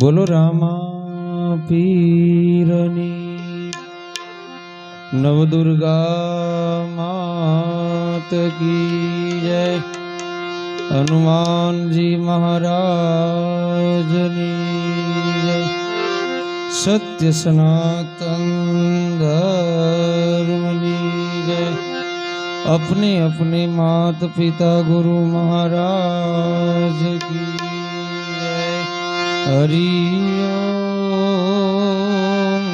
બોલો રામા પીરની નવદુર્ગા માત કી જય હનુમાનજી મહારાજની જય સત્ય સનાતન ધર્મની જય अपने अपने मात पिता गुरु महाराज की जय હરિ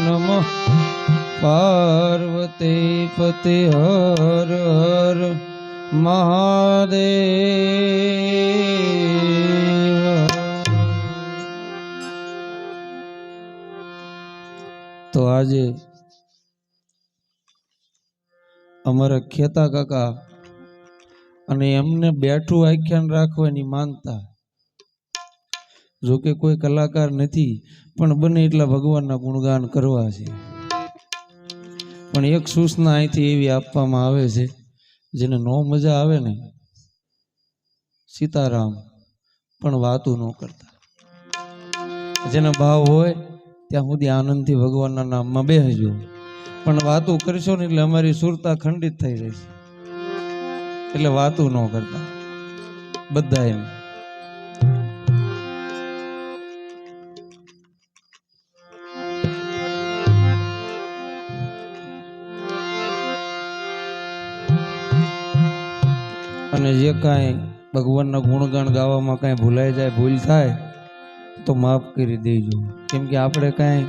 નમ. પાર્વતી પતે હર હર મહાદેવ. તો આજે અમારા ખેતા કાકા અને એમને બેઠું આખ્યાન રાખવાની માનતા જો કે કોઈ કલાકાર નથી, પણ બને એટલા ભગવાનના ગુણગાન કરવા છે. પણ એક સૂચના અહીંથી એવી આપવામાં આવે છે, જેને નો મજા આવે ને, સીતારામ, પણ વાતું ન કરતા. જેને ભાવ હોય, ત્યાં સુધી આનંદથી ભગવાનના નામમાં બેસજો. પણ વાતું કરશો ને એટલે અમારી સુરતા ખંડિત થઈ જશે એટલે વાતું ન કરતા. બધા એમ અને જે કાંઈ ભગવાનના ગુણગાન ગાવામાં કાંઈ ભૂલાઈ જાય, ભૂલ થાય, તો માફ કરી દેજો. કેમ કે આપણે કાંઈ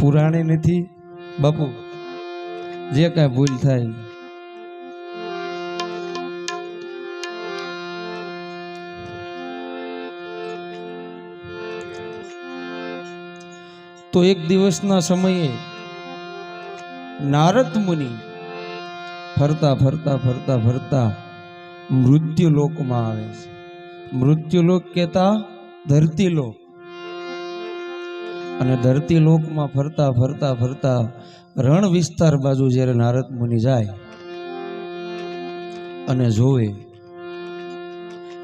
પુરાણે નથી, બાપુ. જે કાંઈ ભૂલ થાય. તો એક દિવસના સમયે નારદ મુનિ ફરતા ફરતા ફરતા ફરતા મૃત્યુ લોકમાં આવે છે. મૃત્યુ લોક કહેતા ધરતી લોક. અને ધરતી લોકમાં ફરતા ફરતા ફરતા રણ વિસ્તાર બાજુ જ્યારે નારદ મુનિ જાય અને જોવે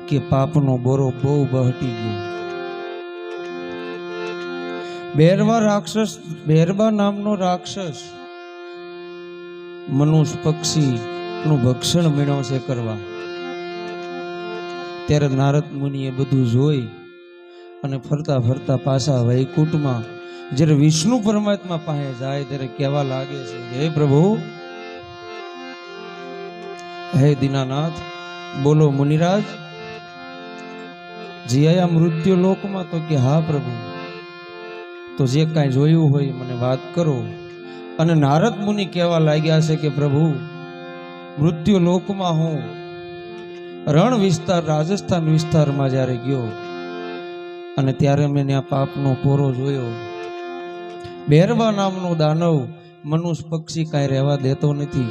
કે પાપનો બોરો બહુ બહટી ગયો. બેરવા રાક્ષસ, બેરબા નામનો રાક્ષસ મનુષ્ય પક્ષી નું ભક્ષણ મેળવશે કરવા. ત્યારે નારદ મુનિએ બધું જોઈ અને ફરતા ફરતા પાછા વૈકુંઠમાં, જ્યારે વિષ્ણુ પરમાત્મા પાસે જાય ત્યારે કહેવા લાગે છે, હે પ્રભુ, હે દીનાનાથ, બોલો મુનિરાજ જીયા મૃત્યુ લોકમાં તો કે, હા પ્રભુ, તો જે કાંઈ જોયું હોય મને વાત કરો. અને નારદ મુનિ કહેવા લાગ્યા છે કે, પ્રભુ, મૃત્યુ લોકમાં હું રણ વિસ્તાર, રાજસ્થાન વિસ્તારમાં જ્યારે ગયો અને ત્યારે મેં ત્યાં પાપનો પોરો જોયો. બેરવા નામનો દાનવ મનુષ્ય પક્ષી કાંઈ રહેવા દેતો નથી.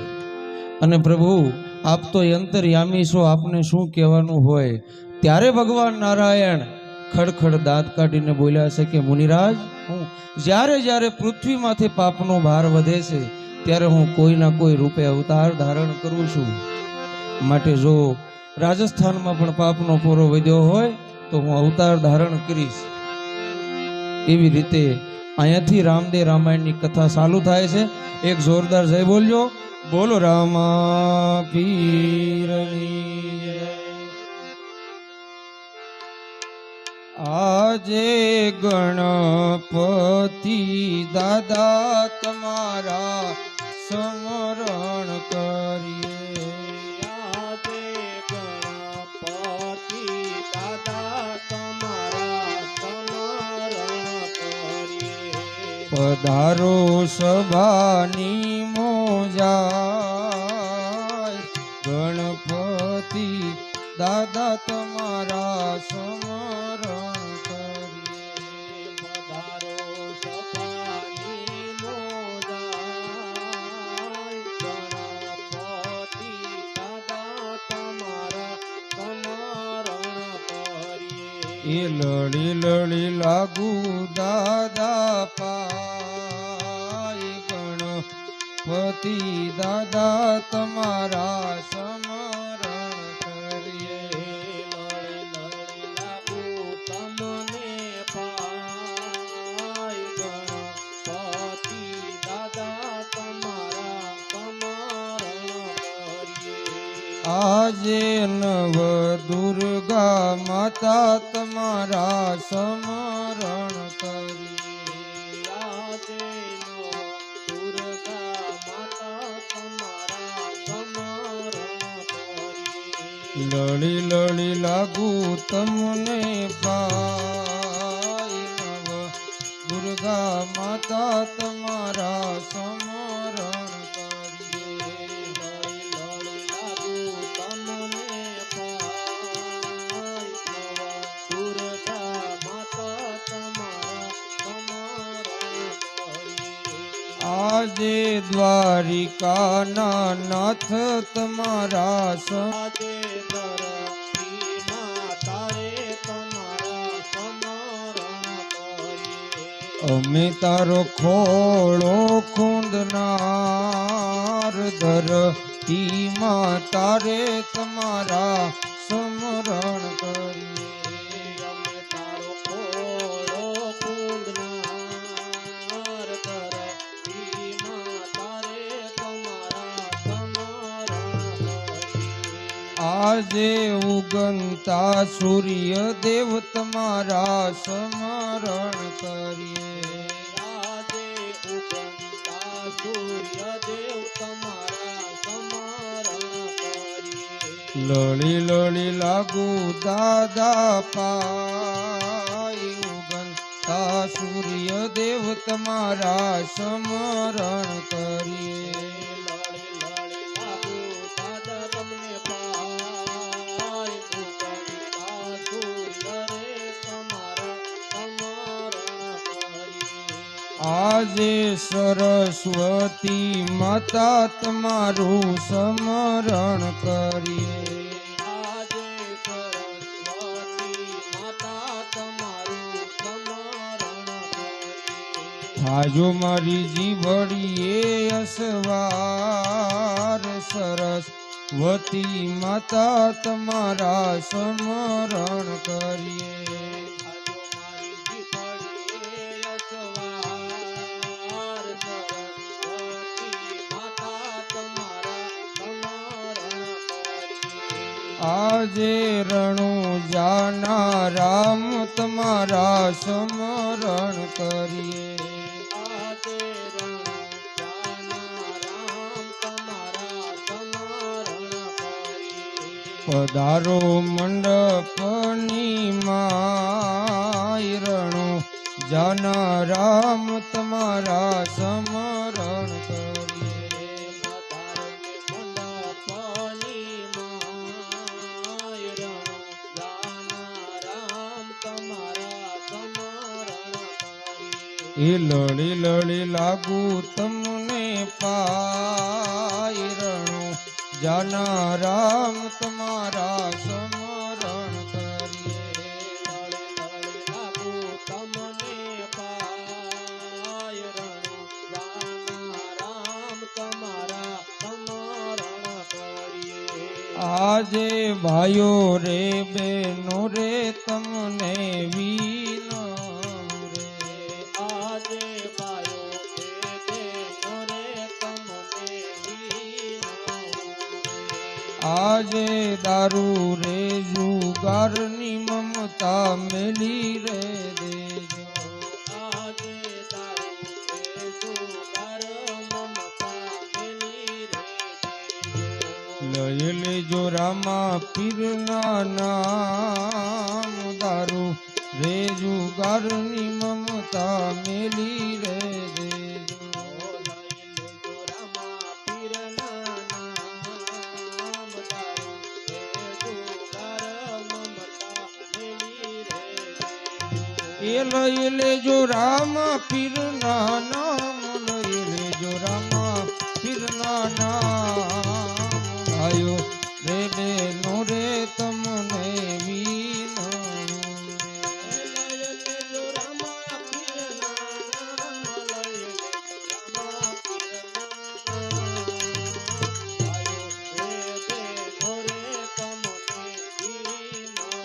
અને પ્રભુ, આપ તો યંતરયામી છો, આપને શું કહેવાનું હોય? ત્યારે ભગવાન નારાયણ ખડખડ દાંત કાઢીને બોલ્યા છે કે, મુનિરાજ, હું જ્યારે જ્યારે પૃથ્વીમાંથી પાપનો ભાર વધે છે, ત્યારે હું કોઈના કોઈ રૂપે અવતાર ધારણ કરું છું. માટે જો રાજસ્થાનમાં પણ પાપનો પોરો વધ્યો હોય તો હું અવતાર ધારણ કરીશ. એવી રીતે અહીંયાથી રામદેવ રામાયણની કથા ચાલુ થાય છે. એક જોરદાર જય બોલજો. બોલો રામા પીરની આજે ગણપતિ દાદા તમારા સમરણ કરીએ. પધારો સભાની મોજા ગણપતિ દાદા તમારા સમરણ લડી લડી લાગુ દાદા પાય ગણપતિ દાદા તમારા સમરણ દુર્ગા માતા તમારા સમરણ કરી. લળી લળી લાગુ તમને પાય દુર્ગા માતા તમારા સમરણ કરીએ દ્વારિકા ના નાથ તમારા આજે કરીએ. અમે તારો ખોળો ખૂંદનારમાં તારે તમારા સમરણ કરીએ. આજે ઉગનતા સૂર્ય દેવ તમારા સ્મરણ કરીએ. આજે ઉગમતા સૂર્ય દેવ તમારા સમરણ કરીએ. લળી લળી લાગુ દાદા પાય. ઉગનતા સૂર્ય દેવ તમારા સ્મરણ કરીએ. આજે સરસ્વતી માતા તમારું સમરણ કરીએ. આજે સરસ્વતી માતા તમારું સમરણ કરીએ. આજો મારી જીવડીએ અસવાર. સરસ્વતી માતા તમારા સમરણ કરીએ. કરીએ. રણું જાના રામ તમારા સમરણ કરીએ. પધારો મંડપની માય રણુ જાના રામ તમારા સમરણ એ લળી લળી લાગુ તમને પાયરણ જાના રામ તમારા સમરણ આજે ભાઈઓ રે બેનો રે, તમને વિનો આજે દારૂ રે જુગારની મમતા મેલી રે દેજો. લઈ લેજો રામા પીરના નામ દારૂ રે જુગારની મમતા મેલી રે લઈ લેજો રામ પીર નામ